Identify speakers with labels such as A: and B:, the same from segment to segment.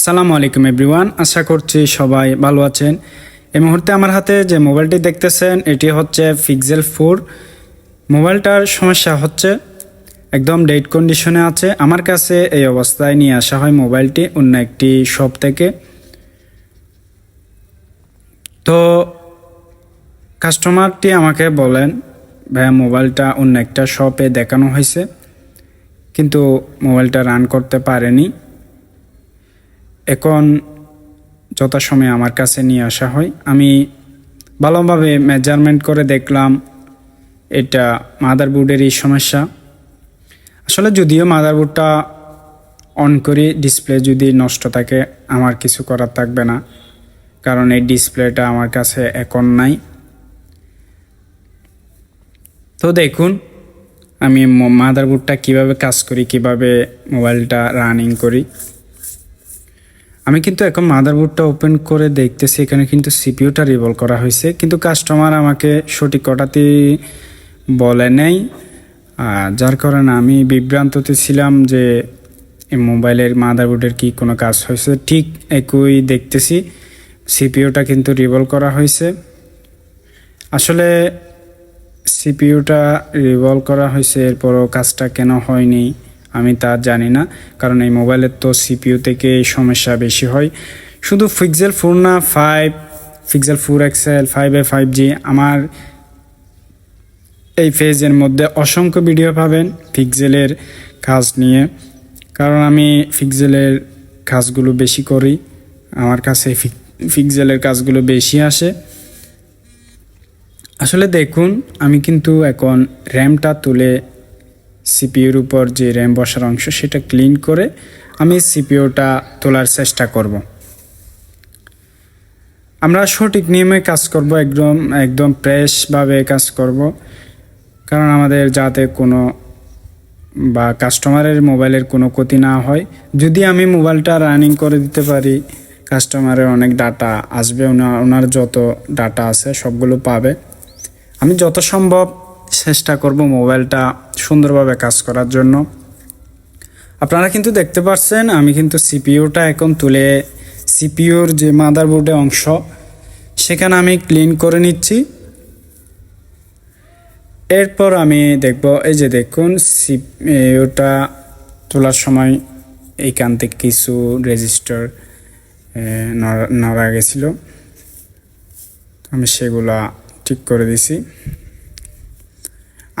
A: আসসালামু আলাইকুম এভরিওয়ান, আশা করছি সবাই ভালো আছেন। এই মুহূর্তে আমার হাতে যে মোবাইলটি দেখতেছেন, এটি হচ্ছে পিক্সেল ফোর মোবাইলটার সমস্যা হচ্ছে, একদম ডেট কন্ডিশনে আছে। আমার কাছে এই অবস্থায় নিয়ে আসা হয় মোবাইলটি অন্য একটি শপ থেকে। তো কাস্টমারটি আমাকে বলেন, ভাইয়া, মোবাইলটা অন্য একটা শপে দেখানো হয়েছে, কিন্তু মোবাইলটা রান করতে পারেনি। এখন যথাসময়ে আমার কাছে নিয়ে আসা হয়। আমি ভালোভাবে মেজারমেন্ট করে দেখলাম, এটা মাদারবোর্ডেরই সমস্যা। আসলে যদিও মাদারবোর্ডটা অন করি ডিসপ্লে যদি নষ্ট থাকে, আমার কিছু করার থাকবে না, কারণ এই ডিসপ্লেটা আমার কাছে এখন নাই। তো দেখুন, আমি মাদারবোর্ডটা কীভাবে কাজ করি, কীভাবে মোবাইলটা রানিং করি। আমি কিন্তু এখন মাদারবোর্ডটা ওপেন করে দেখতেছি, এখানে কিন্তু সিপিউটা রিভলভ করা হয়েছে। কিন্তু কাস্টমার আমাকে সঠিক কটাতে বলে নেই। যার কারণে আমি বিভ্রান্ততে ছিলাম যে মোবাইলের মাদারবোর্ডের কি কোনো কাজ হয়েছে। ঠিক একই দেখতেছি সিপিইউটা কিন্তু রিভলভ করা হয়েছে। আসলে সিপিইউটা রিভলভ করা হয়েছে, এরপরও কাজটা কেন হয়নি? আমি তা জানি না, কারণ এই মোবাইলের তো সিপিইউ থেকে এই সমস্যা বেশি হয়। শুধু পিক্সেল ফোর না five pixel four XL five A five G আমার এই ফেজের মধ্যে অসংখ্য ভিডিও পাবেন পিক্সেলের কাজ নিয়ে। কারণ আমি ফিক্সেলের কাজগুলো বেশি করি, আমার কাছে পিক্সেলের কাজগুলো বেশি আসে। আসলে দেখুন, আমি কিন্তু এখন র্যামটা তুলে সিপিইউর উপর যে র্যাম বসার অংশ সেটা ক্লিন করে আমি সিপিইউটা তোলার চেষ্টা করব। আমরা সঠিক নিয়মে কাজ করব, একদম একদম ফ্রেশভাবে কাজ করব। কারণ আমাদের যাতে কোনো বা কাস্টমারের মোবাইলের কোনো ক্ষতি না হয়। যদি আমি মোবাইলটা রানিং করে দিতে পারি, কাস্টমারের অনেক ডাটা আসবে ওনার ওনার যত ডাটা আছে সবগুলো পাবে। আমি যত সম্ভব চেষ্টা করব মোবাইলটা সুন্দরভাবে কাজ করার জন্য। আপনারা কিন্তু দেখতে পাচ্ছেন আমি কিন্তু সিপিইউটা এখন তুলে সিপিইউর যে মাদারবোর্ডের অংশ, সেখানে আমি ক্লিন করে নিচ্ছি। এরপর আমি দেখব, এই যে দেখুন, সিপিইউটা তোলার সময় এইখান থেকে কিছু রেজিস্টার নড়া গেছিল। আমি সেগুলা ঠিক করে দিছি।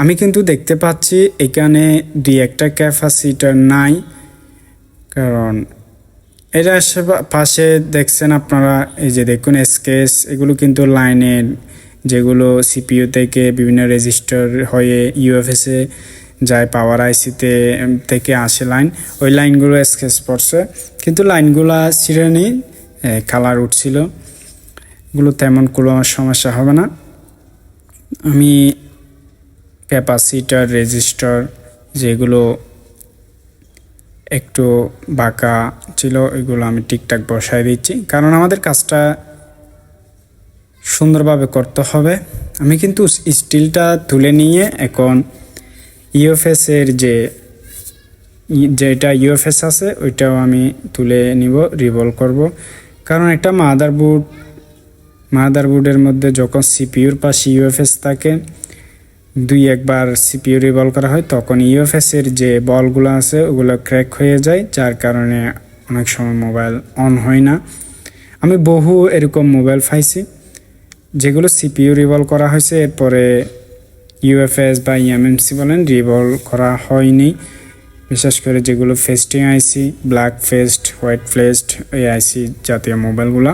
A: আমি কিন্তু দেখতে পাচ্ছি এখানে দুই একটা ক্যাপাসিটার নাই, কারণ এটা পাশে দেখছেন আপনারা, এই যে দেখুন স্কেচ এগুলো কিন্তু লাইনের যেগুলো সিপিইউ থেকে বিভিন্ন রেজিস্টার হয়ে ইউএফএসে যায় পাওয়ার আইসিতে থেকে আসে লাইন ওই লাইনগুলো স্কেচ পড়ছে, কিন্তু লাইনগুলো ছিঁড়ে কালার উঠছিল। এগুলো তেমন কোনো সমস্যা হবে না। আমি ক্যাপাসিটার, রেজিস্টার যেগুলো একটু বাঁকা ছিল, এগুলো আমি ঠিকঠাক বসায় দিচ্ছি। কারণ আমাদের কাজটা সুন্দরভাবে করতে হবে। আমি কিন্তু স্টিলটা তুলে নিয়ে এখন ইউএফএসের যে যেটা ইউএফএস আছে, ওইটাও আমি তুলে নিব রিভলভ করব। কারণ একটা মাদারবোর্ড মাদারবোর্ডের মধ্যে যখন সিপিউর পাশে ইউএফএস থাকে দুই একবার সিপিইউ রিভলভ করা হয়, তখন ইউএফএসের যে বলগুলো আছে, ওগুলো ক্র্যাক হয়ে যায়, যার কারণে অনেক সময় মোবাইল অন হয় না। আমি বহু এরকম মোবাইল পাইছি, যেগুলো সিপিইউ রিভলভ করা হয়েছে, এরপরে ইউএফএস বা ইএমএমসি বলেন রিভলভ করা হয়নি। বিশেষ করে যেগুলো fasting IC, black fast, white fast এই আইসি জাতীয় মোবাইলগুলো,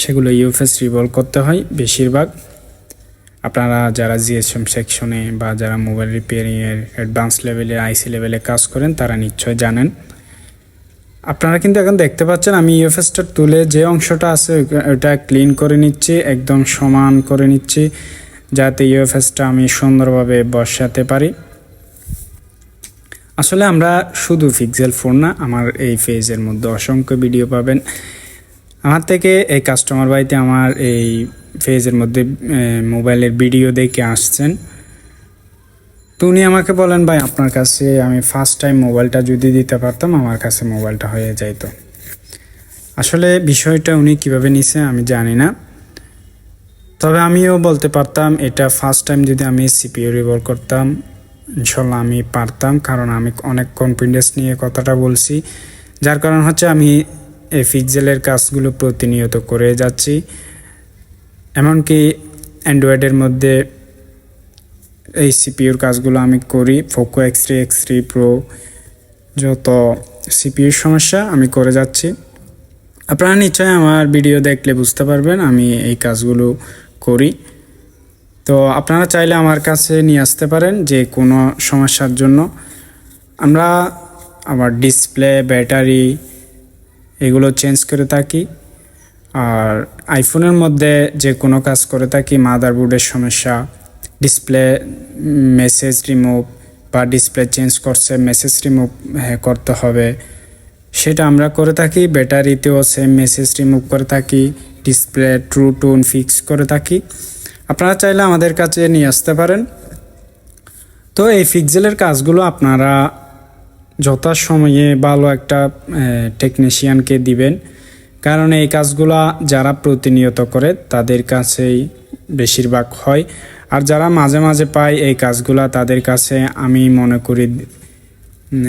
A: সেগুলো ইউএফএস রিভলভ করতে হয় বেশিরভাগ। আপনারা যারা জিএসএম সেকশনে বা যারা মোবাইল রিপেয়ারিংয়ের অ্যাডভান্স লেভেলে আইসি লেভেলে কাজ করেন, তারা নিশ্চয় জানেন। আপনারা কিন্তু এখন দেখতে পাচ্ছেন, আমি ইউএফএসটা তুলে যে অংশটা আছে ওটা ক্লিন করে নিচ্ছি, একদম সমান করে নিচ্ছি, যাতে ইউএফএসটা আমি সুন্দরভাবে বসাতে পারি। আসলে আমরা শুধু পিক্সেল ফোন না, আমার এই ফেজের মধ্যে অসংখ্য ভিডিও পাবেন। আমার থেকে এই কাস্টমার বাড়িতে আমার এই ফেজের মধ্যে মোবাইলের ভিডিও দেখে আসছেন। তো উনি আমাকে বলেন, ভাই, আপনার কাছে আমি ফার্স্ট টাইম মোবাইলটা যদি দিতে পারতাম, আমার কাছে মোবাইলটা হয়ে যাইতো। আসলে বিষয়টা উনি কীভাবে নিছে আমি জানি না। তবে আমিও বলতে পারতাম, এটা ফার্স্ট টাইম যদি আমি সিপিইউ রিভল করতাম ইনশাল্লাহ আমি পারতাম, কারণ আমি অনেক কনফিডেন্স নিয়ে কথাটা বলছি। যার কারণ হচ্ছে আমি এই ফিক্সেলের কাজগুলো প্রতিনিয়ত করে যাচ্ছি। এমনকি অ্যান্ড্রয়েডের মধ্যে এই সিপিইউর কাজগুলো আমি করি Poco X three X three pro যত সিপিইউর সমস্যা আমি করে যাচ্ছি। আপনারা নিশ্চয়ই আমার ভিডিও দেখলে বুঝতে পারবেন আমি এই কাজগুলো করি। তো আপনারা চাইলে আমার কাছে নিয়ে আসতে পারেন যে কোনো সমস্যার জন্য। আমরা আমার ডিসপ্লে ব্যাটারি এগুলো চেঞ্জ করে থাকি। আর আইফোনের মধ্যে যে কোনো কাজ করে থাকি মাদারবোর্ডের সমস্যা ডিসপ্লে মেসেজ রিমুভ বা ডিসপ্লে চেঞ্জ করছে মেসেজ রিমুভ করতে হবে। সেটা আমরা করে থাকি, ব্যাটারিতেও সেম মেসেজ রিমুভ করে থাকি ডিসপ্লে ট্রু টোন ফিক্স করে থাকি। আপনারা চাইলে আমাদের কাছে নিয়ে আসতে পারেন। তো এই ফিক্সেলের কাজগুলো আপনারা যথাসময়ে ভালো একটা টেকনিশিয়ানকে দিবেন। কারণ এই কাজগুলো যারা প্রতিনিয়ত করে তাদের কাছেই বেশিরভাগ হয়। আর যারা মাঝে মাঝে পায় এই কাজগুলা তাদের কাছে আমি মনে করি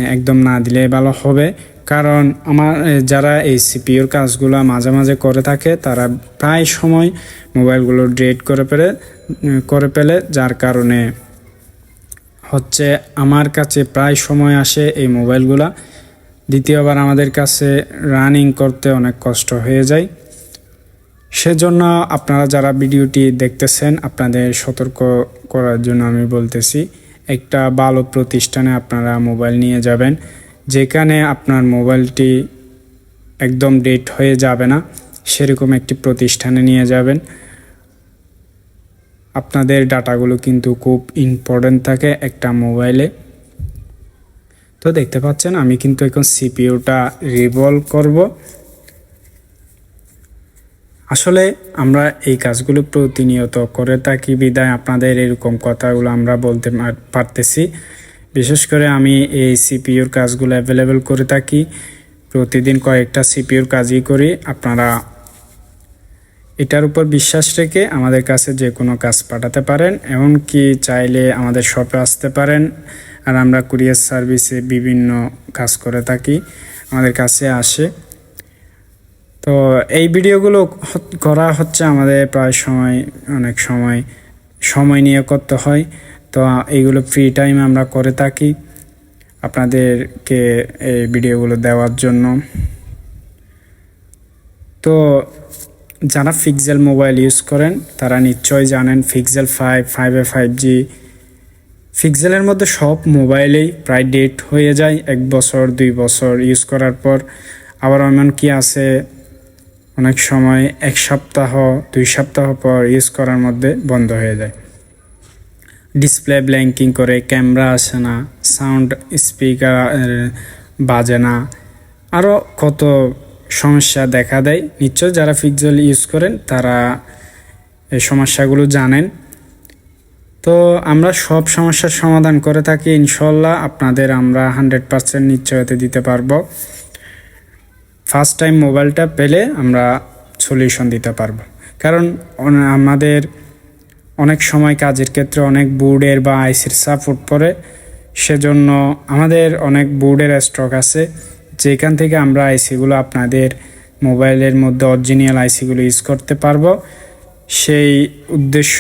A: একদম না দিলে ভালো হবে। কারণ আমার যারা এই সিপিওর কাজগুলো মাঝে মাঝে করে থাকে তারা প্রায় সময় মোবাইলগুলো ড্রেট করে উম, করে ফেলে যার কারণে হচ্ছে আমার কাছে প্রায় সময় আসে এই মোবাইলগুলা। দ্বিতীয়বার আমাদের কাছে রানিং করতে অনেক কষ্ট হয়ে যায়। সেজন্য আপনারা যারা ভিডিওটি দেখতেছেন, আপনাদের সতর্ক করার জন্য আমি বলতেছি, একটা ভালো প্রতিষ্ঠানে আপনারা মোবাইল নিয়ে যাবেন, যেখানে আপনার মোবাইলটি একদম ডেট হয়ে যাবে না, সেরকম একটি প্রতিষ্ঠানে নিয়ে যাবেন। আপনাদের ডাটাগুলো কিন্তু খুব ইম্পর্টেন্ট থাকে একটা মোবাইলে। তো দেখতে পাচ্ছেন, আমি কিন্তু এখন সিপিইউটা রিভলভ করব। আসলে আমরা এই কাজগুলো প্রতিনিয়ত করে থাকি, বিদায় আপনাদের এরকম কথাগুলো আমরা বলতে পারতেছি। বিশেষ করে আমি এই সিপিউর কাজগুলো অ্যাভেলেবেল করে থাকি। প্রতিদিন কয়েকটা সিপিইউর কাজই করি। আপনারা এটার উপর বিশ্বাস রেখে আমাদের কাছে যে কোনো কাজ পাঠাতে পারেন, এমনকি চাইলে আমাদের শপে আসতে পারেন। আর আমরা কুরিয়ার সার্ভিসে বিভিন্ন কাজ করে থাকি, আমাদের কাছে আসে। তো এই ভিডিওগুলো করা হচ্ছে আমাদের প্রায় সময়, অনেক সময় সময় নিয়ে করতে হয়। তো এইগুলো ফ্রি টাইমে আমরা করে থাকি আপনাদেরকে এই ভিডিওগুলো দেওয়ার জন্য। তো যারা ফিক্সেল মোবাইল ইউজ করেন, তারা নিশ্চয়ই জানেন ফিক্সেল ফাইভ ফাইভে ফাইভ জি ফিক্সেলের মধ্যে সব মোবাইলেই প্রায় ডেট হয়ে যায়, এক বছর, দুই বছর ইউজ করার পর। আবার এমন কি আছে অনেক সময় এক সপ্তাহ, দুই সপ্তাহ পর ইউজ করার মধ্যে বন্ধ হয়ে যায়। ডিসপ্লে ব্ল্যাঙ্কিং করে ক্যামেরা আসে না সাউন্ড স্পিকার বাজে না। আরও কত সমস্যা দেখা দেয়। নিশ্চয় যারা ফিক্সেল ইউজ করেন, তারা এই সমস্যাগুলো জানেন। তো আমরা সব সমস্যার সমাধান করে থাকি ইনশাল্লাহ আপনাদের আমরা হান্ড্রেড পার্সেন্ট নিশ্চয়তা দিতে পারব। ফার্স্ট টাইম মোবাইলটা পেলে আমরা সলিউশন দিতে পারব। কারণ আমাদের অনেক সময় কাজের ক্ষেত্রে অনেক বোর্ডের বা আইসির সাপোর্ট পড়ে, সেজন্য আমাদের অনেক বোর্ডের স্টক আছে। যেখান থেকে আমরা আইসিগুলো আপনাদের মোবাইলের মধ্যে অরিজিনাল আইসিগুলো ইউজ করতে পারব। সেই উদ্দেশ্য,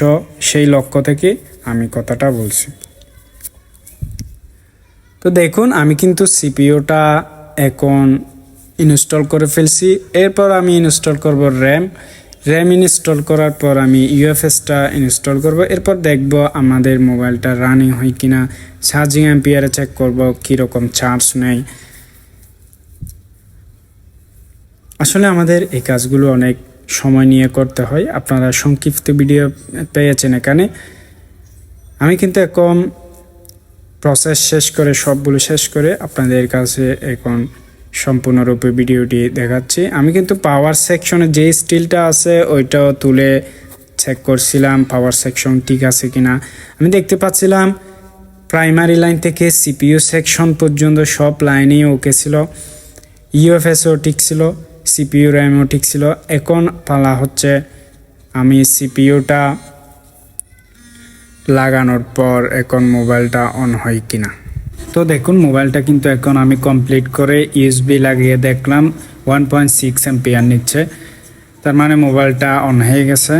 A: সেই লক্ষ্য থেকে আমি কথাটা বলছি। তো দেখুন, আমি কিন্তু সিপিওটা এখন ইনস্টল করে ফেলছি। এরপর আমি ইনস্টল করব র্যাম। র্যাম ইনস্টল করার পর আমি ইউএফএসটা ইনস্টল করব। এরপর দেখব আমাদের মোবাইলটা রানিং হয় কিনা। চার্জিং অ্যাম্পিয়ারে চেক করব কীরকম চার্জ নেয়। আসলে আমাদের এই কাজগুলো অনেক সময় নিয়ে করতে হয়। আপনারা সংক্ষিপ্ত ভিডিও পেয়েছেন এখানে। আমি কিন্তু এখন প্রসেস শেষ করে সবগুলো শেষ করে আপনাদের কাছে এখন সম্পূর্ণরূপে ভিডিওটি দেখাচ্ছি। আমি কিন্তু পাওয়ার সেকশনে যে স্টিলটা আছে, ওইটাও তুলে চেক করছিলাম পাওয়ার সেকশন ঠিক আছে কিনা। আমি দেখতে পাচ্ছিলাম প্রাইমারি লাইন থেকে সিপিইউ সেকশন পর্যন্ত সব লাইনেই ওকে ছিল। ইউএফএসও ঠিক ছিল সিপিইউ র্যামও ঠিক ছিল। এখন পালা হচ্ছে, আমি সিপিইউটা লাগানোর পর এখন মোবাইলটা অন হয় কিনা। তো দেখুন, মোবাইলটা কিন্তু এখন আমি কমপ্লিট করে ইউএসবি লাগিয়ে দেখলাম ওয়ান পয়েন্ট সিক্স এমপিআর নিচ্ছে। তার মানে মোবাইলটা অন হয়ে গেছে।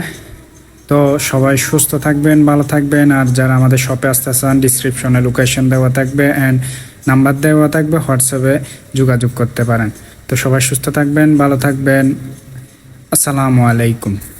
A: তো সবাই সুস্থ থাকবেন, ভালো থাকবেন, আর যারা আমাদের শপে আসতে চান ডিসক্রিপশনে লোকেশন দেওয়া থাকবে অ্যান্ড নাম্বার দেওয়া থাকবে হোয়াটসঅ্যাপে যোগাযোগ করতে পারেন। তো সবাই সুস্থ থাকবেন, ভালো থাকবেন। আসসালামু আলাইকুম।